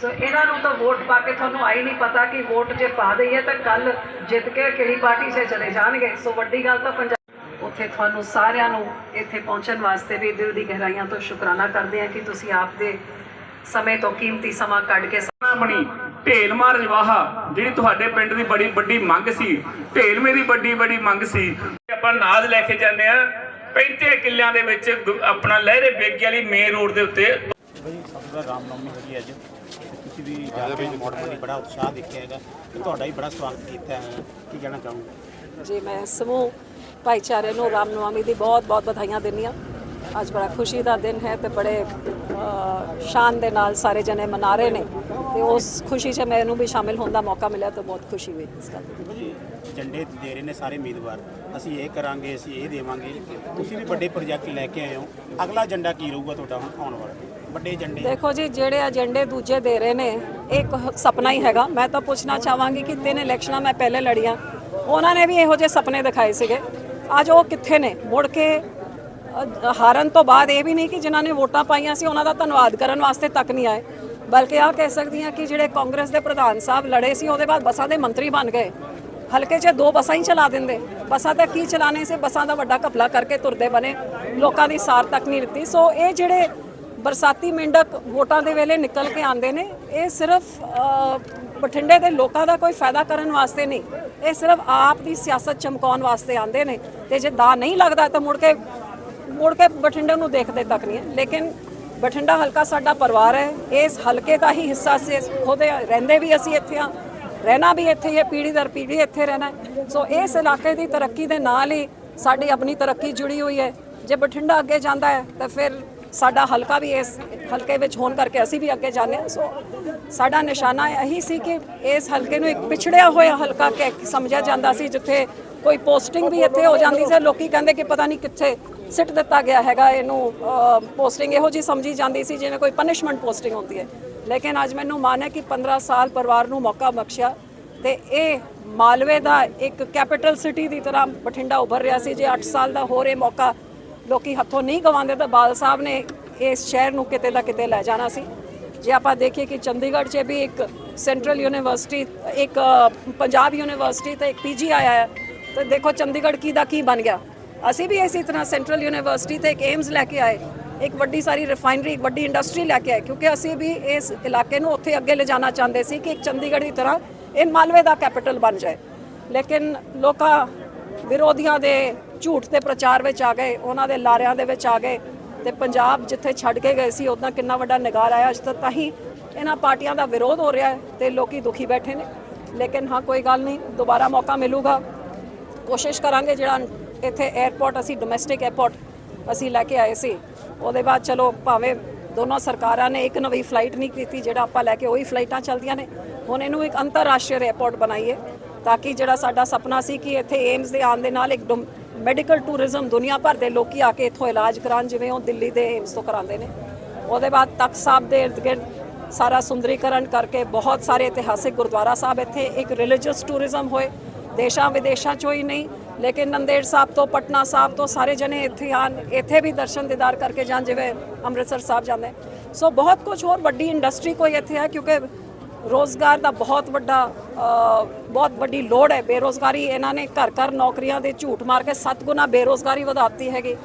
ਸੋ ਇਹਨਾਂ ਨੂੰ ਤਾਂ ਵੋਟ ਪਾ ਕੇ ਤੁਹਾਨੂੰ ਆਈ ਨਹੀਂ ਪਤਾ ਕਿ ਵੋਟ ਜੇ ਪਾ ਦਈਏ ਤਾਂ ਕੱਲ ਜਿੱਤ ਕੇ ਕਿਹੜੀ ਪਾਰਟੀ 'ਚ ਚਲੇ ਜਾਣਗੇ। ਸੋ ਵੱਡੀ ਗੱਲ ਤਾਂ ਪੰਜਾਬ ਉੱਥੇ ਤੁਹਾਨੂੰ ਸਾਰਿਆਂ ਨੂੰ ਇੱਥੇ ਪਹੁੰਚਣ ਵਾਸਤੇ ਵੀ ਦਿਲ ਦੀ ਗਹਿਰਾਈਆਂ ਤੋਂ ਸ਼ੁਕਰਾਨਾ ਕਰਦੇ ਹਾਂ ਕਿ ਤੁਸੀਂ ਆਪ ਸਮੇਂ ਤੋਂ ਕੀਮਤੀ ਸਮਾਂ ਕੱਢ ਕੇ ਨਾ ਬਣੀ ਢੇਲਮਾਰ ਜਵਾਹਾ, ਜਿਹੜੀ ਤੁਹਾਡੇ ਪਿੰਡ ਦੀ ਬੜੀ ਵੱਡੀ ਮੰਗ ਸੀ। ਢੇਲਮੇ ਦੀ ਵੱਡੀ ਵੱਡੀ ਮੰਗ ਸੀ। ਆਪਾਂ ਨਾਜ਼ ਲੈ ਕੇ ਜਾਂਦੇ ਆ 35 ਕਿੱਲਿਆਂ ਦੇ ਵਿੱਚ ਆਪਣਾ ਲਹਿਰੇ ਬੇਗੀ ਵਾਲੀ ਮੇਨ ਰੋਡ ਦੇ ਉੱਤੇ ਬਈ ਸਭ ਦਾ ਰਾਮਨਵਮੀ ਹੈਗੀ ਅੱਜ। ਤੇ ਤੁਸੀਂ ਵੀ ਜਾ ਕੇ ਮੋਟਰ ਦੀ ਬੜਾ ਉਤਸ਼ਾਹ ਦੇਖਿਆ ਹੈਗਾ। ਤੇ ਤੁਹਾਡਾ ਹੀ ਬੜਾ ਸਵਾਗਤ ਕੀਤਾ ਹੈ। ਕੀ ਕਹਿਣਾ ਚਾਹੋਗੇ? ਜੀ ਮੈਂ ਸਮੂਹ ਭਾਈਚਾਰੇ ਨੂੰ ਰਾਮਨਵਮੀ ਦੀ ਬਹੁਤ ਬਹੁਤ ਵਧਾਈਆਂ ਦਿੰਦੀ ਹਾਂ। ਅੱਜ ਬੜਾ ਖੁਸ਼ੀ ਦਾ ਦਿਨ ਹੈ ਤੇ ਬੜੇ ਸ਼ਾਨ ਦੇ ਨਾਲ ਸਾਰੇ ਜਣੇ ਮਨਾ ਰਹੇ ਨੇ। ਤੇ ਉਸ ਖੁਸ਼ੀ 'ਚ ਮੈਨੂੰ ਵੀ ਸ਼ਾਮਿਲ ਹੋਣ ਦਾ ਮੌਕਾ ਮਿਲਿਆ ਤਾਂ ਬਹੁਤ ਖੁਸ਼ੀ ਹੋਈ ਇਸ ਗੱਲ ਦੀ। ਜੀ ਝੰਡੇ ਦੇ ਰਹੇ ਨੇ ਸਾਰੇ ਉਮੀਦਵਾਰ। ਅਸੀਂ ਇਹ ਕਰਾਂਗੇ ਅਸੀਂ ਇਹ ਦੇਵਾਂਗੇ। ਤੁਸੀਂ ਵੀ ਵੱਡੇ ਪ੍ਰੋਜੈਕਟ ਲੈ ਕੇ ਆਏ ਹੋ। ਅਗਲਾ ਏਜੰਡਾ ਕੀ ਰਹੂਗਾ ਤੁਹਾਡਾ ਹੁਣ ਆਉਣ ਵਾਲਾ? ਵੱਡੇ ਏਜੰਡੇ ਦੇਖੋ ਜੀ, ਜਿਹੜੇ ਏਜੰਡੇ ਦੂਜੇ ਦੇ ਰਹੇ ਨੇ, ਇਹ ਇੱਕ ਸੁਪਨਾ ਹੀ ਹੈਗਾ। ਮੈਂ ਤਾਂ ਪੁੱਛਣਾ ਚਾਹਾਂਗੀ ਕਿ ਤਿੰਨ ਇਲੈਕਸ਼ਨਾਂ ਮੈਂ ਪਹਿਲੇ ਲੜੀਆਂ। ਉਹਨਾਂ ਨੇ ਵੀ ਇਹੋ ਜਿਹੇ ਸੁਪਨੇ ਦਿਖਾਏ ਸੀਗੇ। ਅੱਜ ਉਹ ਕਿੱਥੇ ਨੇ? ਮੁੜ ਕੇ ਹਾਰਨ ਤੋਂ ਬਾਅਦ ਇਹ ਵੀ ਨਹੀਂ ਕਿ ਜਿਨ੍ਹਾਂ ਨੇ ਵੋਟਾਂ ਪਾਈਆਂ ਸੀ, ਉਹਨਾਂ ਦਾ ਧੰਨਵਾਦ ਕਰਨ ਵਾਸਤੇ ਤੱਕ ਨਹੀਂ ਆਏ। ਬਲਕਿ ਆਹ ਕਹਿ ਸਕਦੀ ਹਾਂ ਕਿ ਜਿਹੜੇ ਕਾਂਗਰਸ ਦੇ ਪ੍ਰਧਾਨ ਸਾਹਿਬ ਲੜੇ ਸੀ, ਉਹਦੇ ਬਾਅਦ ਬੱਸਾਂ ਦੇ ਮੰਤਰੀ ਬਣ ਗਏ। ਹਲਕੇ 'ਚ ਦੋ ਬੱਸਾਂ ਹੀ ਚਲਾ ਦਿੰਦੇ। ਬੱਸਾਂ ਤਾਂ ਕੀ ਚਲਾਣੇ ਸੀ? ਬੱਸਾਂ ਦਾ ਵੱਡਾ ਘਪਲਾ ਕਰਕੇ ਤੁਰਦੇ ਬਣੇ। ਲੋਕਾਂ ਦੀ ਸਾਰ ਤੱਕ ਨਹੀਂ ਦਿੱਤੀ ਸੋ ਇਹ ਜਿਹੜੇ ਬਰਸਾਤੀ ਮੇਂਢਕ ਵੋਟਾਂ ਦੇ ਵੇਲੇ ਨਿਕਲ ਕੇ ਆਉਂਦੇ ਨੇ। ਇਹ ਸਿਰਫ ਬਠਿੰਡੇ ਦੇ ਲੋਕਾਂ ਦਾ ਕੋਈ ਫਾਇਦਾ ਕਰਨ ਵਾਸਤੇ ਨਹੀਂ। ਇਹ ਸਿਰਫ ਆਪ ਦੀ ਸਿਆਸਤ ਚਮਕਾਉਣ ਵਾਸਤੇ ਆਉਂਦੇ ਨੇ। ਤੇ ਜੇ ਦਾ ਨਹੀਂ ਲੱਗਦਾ ਤਾਂ ਮੁੜ ਕੇ ਮੁੜ ਕੇ ਬਠਿੰਡੇ ਨੂੰ ਦੇਖਦੇ ਤੱਕ ਨਹੀਂ ਹੈ। ਲੇਕਿਨ ਬਠਿੰਡਾ ਹਲਕਾ ਸਾਡਾ ਪਰਿਵਾਰ ਹੈ। ਇਸ ਹਲਕੇ ਦਾ ਹੀ ਹਿੱਸਾ ਸੀ। ਖੁਦ ਰਹਿੰਦੇ ਵੀ ਅਸੀਂ ਇੱਥੇ ਆ ਰਹਿਣਾ ਵੀ ਇੱਥੇ ਹੀ ਹੈ। ਪੀੜ੍ਹੀ ਦਰ ਪੀੜ੍ਹੀ ਇੱਥੇ ਰਹਿਣਾ ਸੋ ਇਸ ਇਲਾਕੇ ਦੀ ਤਰੱਕੀ ਦੇ ਨਾਲ ਹੀ ਸਾਡੀ ਆਪਣੀ ਤਰੱਕੀ ਜੁੜੀ ਹੋਈ ਹੈ। ਜੇ ਬਠਿੰਡਾ ਅੱਗੇ ਜਾਂਦਾ ਹੈ ਤਾਂ ਫਿਰ ਸਾਡਾ ਹਲਕਾ ਵੀ ਇਸ ਹਲਕੇ ਵਿੱਚ ਹੋਣ ਕਰਕੇ ਅਸੀਂ ਵੀ ਅੱਗੇ ਜਾਂਦੇ ਹਾਂ। ਸੋ ਸਾਡਾ ਨਿਸ਼ਾਨਾ ਇਹੀ ਸੀ ਕਿ ਇਸ ਹਲਕੇ ਨੂੰ ਇੱਕ ਪਿਛੜਿਆ ਹੋਇਆ ਹਲਕਾ ਕਹਿ ਸਮਝਿਆ ਜਾਂਦਾ ਸੀ, ਜਿੱਥੇ ਕੋਈ ਪੋਸਟਿੰਗ ਵੀ ਇੱਥੇ ਹੋ ਜਾਂਦੀ ਸੀ। ਲੋਕੀ ਕਹਿੰਦੇ ਕਿ ਪਤਾ ਨਹੀਂ ਕਿੱਥੇ ਸਿੱਟ ਦਿੱਤਾ ਗਿਆ ਹੈਗਾ, ਇਹਨੂੰ ਪੋਸਟਿੰਗ ਇਹੋ ਜੀ ਸਮਝੀ ਜਾਂਦੀ ਸੀ ਜਿਵੇਂ ਕੋਈ ਪਨਿਸ਼ਮੈਂਟ ਪੋਸਟਿੰਗ ਹੁੰਦੀ ਹੈ। ਲੇਕਿਨ ਅੱਜ ਮੈਨੂੰ ਮਾਣ ਹੈ ਕਿ 15 ਸਾਲ ਪਰਿਵਾਰ ਨੂੰ ਮੌਕਾ ਬਖਸ਼ਿਆ ਤੇ ਇਹ ਮਾਲਵੇ ਦਾ ਇੱਕ ਕੈਪੀਟਲ ਸਿਟੀ ਦੀ ਤਰ੍ਹਾਂ ਬਠਿੰਡਾ ਉੱਭਰ ਰਿਹਾ ਸੀ। ਜੇ 8 ਸਾਲ ਦਾ ਹੋਰ ਇਹ ਮੌਕਾ ਲੋਕੀ ਹੱਥੋਂ ਨਹੀਂ ਗਵਾਉਂਦੇ ਤਾਂ ਬਾਦਲ ਸਾਹਿਬ ਨੇ ਇਸ ਸ਼ਹਿਰ ਨੂੰ ਕਿਤੇ ਦਾ ਕਿਤੇ ਲੈ ਜਾਣਾ ਸੀ। ਜੇ ਆਪਾਂ ਦੇਖੀਏ ਕਿ ਚੰਡੀਗੜ੍ਹ 'ਚ ਵੀ ਇੱਕ ਸੈਂਟਰਲ ਯੂਨੀਵਰਸਿਟੀ ਇੱਕ ਪੰਜਾਬ ਯੂਨੀਵਰਸਿਟੀ ਤੇ ਇੱਕ ਪੀਜੀ ਆਇਆ ਹੈ, ਤੇ ਦੇਖੋ ਚੰਡੀਗੜ੍ਹ ਕੀ ਦਾ ਕੀ ਬਣ ਗਿਆ। ਅਸੀਂ ਵੀ ਇਸੇ ਤਰ੍ਹਾਂ ਸੈਂਟਰਲ ਯੂਨੀਵਰਸਿਟੀ ਤੇ ਇੱਕ ਏਮਸ ਲੈ ਕੇ ਆਏ, ਇੱਕ ਵੱਡੀ ਸਾਰੀ ਰਿਫਾਈਨਰੀ ਇੱਕ ਵੱਡੀ ਇੰਡਸਟਰੀ ਲੈ ਕੇ ਆਏ, ਕਿਉਂਕਿ ਅਸੀਂ ਵੀ ਇਸ ਇਲਾਕੇ ਨੂੰ ਉੱਥੇ ਅੱਗੇ ਲਿਜਾਣਾ ਚਾਹੁੰਦੇ ਸੀ ਕਿ ਇੱਕ ਚੰਡੀਗੜ੍ਹ ਦੀ ਤਰ੍ਹਾਂ ਇਹ ਮਾਲਵੇ ਦਾ ਕੈਪੀਟਲ ਬਣ ਜਾਏ। ਲੇਕਿਨ ਲੋਕਾਂ ਵਿਰੋਧੀਆਂ ਦੇ ਝੂਠ ਦੇ ਪ੍ਰਚਾਰ ਵਿੱਚ ਆ ਗਏ, ਉਹਨਾਂ ਦੇ ਲਾਰਿਆਂ ਦੇ ਵਿੱਚ ਆ ਗਏ ਤੇ ਪੰਜਾਬ ਜਿੱਥੇ ਛੱਡ ਕੇ ਗਏ ਸੀ ਉਦੋਂ ਕਿੰਨਾ ਵੱਡਾ ਨਿਗਾਰ ਆਇਆ ਅੱਜ ਤੱਕ, ਤਾਂ ਹੀ ਇਹਨਾਂ ਪਾਰਟੀਆਂ ਦਾ ਵਿਰੋਧ ਹੋ ਰਿਹਾ ਹੈ ਤੇ ਲੋਕੀ ਦੁਖੀ ਬੈਠੇ ਨੇ। ਲੇਕਿਨ ਹਾਂ, ਕੋਈ ਗੱਲ ਨਹੀਂ, ਦੁਬਾਰਾ ਮੌਕਾ ਮਿਲੂਗਾ। ਕੋਸ਼ਿਸ਼ ਕਰਾਂਗੇ ਜਿਹੜਾ ਇੱਥੇ 에어ਪੋਰਟ ਅਸੀਂ ਡੋਮੈਸਟਿਕ 에어ਪੋਰਟ ਅਸੀਂ ਲੈ ਕੇ ਆਏ ਸੀ। ਉਹਦੇ ਬਾਅਦ ਚਲੋ, ਭਾਵੇਂ ਦੋਨੋਂ ਸਰਕਾਰਾਂ ਨੇ ਇੱਕ ਨਵੀਂ ਫਲਾਈਟ ਨਹੀਂ ਕੀਤੀ, ਜਿਹੜਾ ਆਪਾਂ ਲੈ ਕੇ ਉਹੀ ਫਲਾਈਟਾਂ ਚੱਲਦੀਆਂ ਨੇ, ਹੁਣ ਇਹਨੂੰ ਇੱਕ ਅੰਤਰਰਾਸ਼ਟਰੀ 에어ਪੋਰਟ ਬਣਾਈਏ, ਤਾਂ ਕਿ ਜਿਹੜਾ ਸਾਡਾ ਸੁਪਨਾ ਸੀ ਕਿ ਇੱਥੇ ਏਮਸ ਦੇ ਆਉਣ ਦੇ ਨਾਲ ਇੱਕ ਮੈਡੀਕਲ ਟੂਰਿਜ਼ਮ ਦੁਨੀਆ ਭਰ ਦੇ ਲੋਕੀ ਆ ਕੇ ਇੱਥੋਂ ਇਲਾਜ ਕਰਾਉਣ, ਜਿਵੇਂ ਉਹ ਦਿੱਲੀ ਦੇ ਏਮਸ ਤੋਂ ਕਰਾਉਂਦੇ ਨੇ। ਉਹਦੇ ਬਾਅਦ ਤਖਤ ਸਾਹਿਬ ਦੇ ਇਰਦ ਗਿਰਦ ਸਾਰਾ ਸੁੰਦਰੀਕਰਨ ਕਰਕੇ ਬਹੁਤ ਸਾਰੇ ਇਤਿਹਾਸਿਕ ਗੁਰਦੁਆਰਾ ਸਾਹਿਬ ਇੱਥੇ। ਇੱਕ ਰਿਲੀਜੀਅਸ ਟੂਰਿਜ਼ਮ ਹੋਏ, ਦੇਸ਼ਾਂ ਵਿਦੇਸ਼ਾਂ ਚੋਂ ਹੀ ਨਹੀਂ, ਲੇਕਿਨ ਨੰਦੇੜ ਸਾਹਿਬ ਤੋਂ, ਪਟਨਾ ਸਾਹਿਬ ਤੋਂ ਸਾਰੇ ਜਣੇ ਇੱਥੇ ਆਣ ਇੱਥੇ ਵੀ ਦਰਸ਼ਨ ਦੀਦਾਰ ਕਰਕੇ ਜਾਣ, ਜਿਵੇਂ ਅੰਮ੍ਰਿਤਸਰ ਸਾਹਿਬ ਜਾਂਦੇ। ਸੋ ਬਹੁਤ ਕੁਝ ਹੋਰ ਵੱਡੀ ਇੰਡਸਟਰੀ ਕੋਈ ਇੱਥੇ ਹੈ, ਕਿਉਂਕਿ ਰੋਜ਼ਗਾਰ ਦਾ ਬਹੁਤ ਵੱਡਾ ਬਹੁਤ ਵੱਡੀ ਲੋੜ ਹੈ। ਬੇਰੋਜ਼ਗਾਰੀ ਇਹਨਾਂ ਨੇ ਘਰ ਘਰ ਨੌਕਰੀਆਂ ਦੇ ਝੂਠ ਮਾਰ ਕੇ ਸੱਤ ਗੁਣਾ ਬੇਰੋਜ਼ਗਾਰੀ ਵਧਾਤੀ ਹੈਗੀ।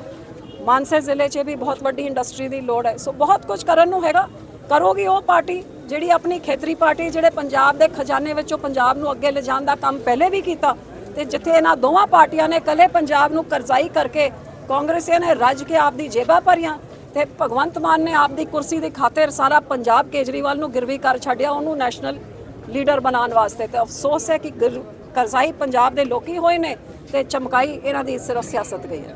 ਮਾਨਸੇ ਜ਼ਿਲ੍ਹੇ 'ਚ ਵੀ ਬਹੁਤ ਵੱਡੀ ਇੰਡਸਟਰੀ ਦੀ ਲੋੜ ਹੈ। ਸੋ ਬਹੁਤ ਕੁਝ ਕਰਨ ਨੂੰ ਹੈਗਾ। ਕਰੋਗੀ ਉਹ ਪਾਰਟੀ ਜਿਹੜੀ ਆਪਣੀ ਖੇਤਰੀ ਪਾਰਟੀ, ਜਿਹੜੇ ਪੰਜਾਬ ਦੇ ਖਜ਼ਾਨੇ ਵਿੱਚੋਂ ਪੰਜਾਬ ਨੂੰ ਅੱਗੇ ਲਿਜਾਣ ਦਾ ਕੰਮ ਪਹਿਲੇ ਵੀ ਕੀਤਾ ਤੇ ਜਿੱਥੇ ਇਹਨਾਂ ਦੋਵਾਂ ਪਾਰਟੀਆਂ ਨੇ ਕੱਲੇ ਪੰਜਾਬ ਨੂੰ ਕਰਜ਼ਾਈ ਕਰਕੇ ਕਾਂਗਰਸੀਆਂ ਨੇ ਰੱਜ ਕੇ ਆਪਦੀ ਜੇਬਾਂ ਭਰੀਆਂ। ਤੇ ਭਗਵੰਤ ਮਾਨ ਨੇ ਆਪਦੀ ਕੁਰਸੀ ਦੀ ਖਾਤਰ ਸਾਰਾ ਪੰਜਾਬ ਕੇਜਰੀਵਾਲ ਨੂੰ ਗਿਰਵੀ ਕਰ ਛੱਡਿਆ, ਉਹਨੂੰ ਨੈਸ਼ਨਲ ਲੀਡਰ ਬਣਾਉਣ ਵਾਸਤੇ। ਤੇ ਅਫਸੋਸ ਹੈ ਕਿ ਗਿਰ- ਕਰਜ਼ਾਈ ਪੰਜਾਬ ਦੇ ਲੋਕੀ ਹੋਏ ਨੇ ਤੇ ਚਮਕਾਈ ਇਹਨਾਂ ਦੀ ਸਿਰਫ ਸਿਆਸਤ ਗਈ ਹੈ।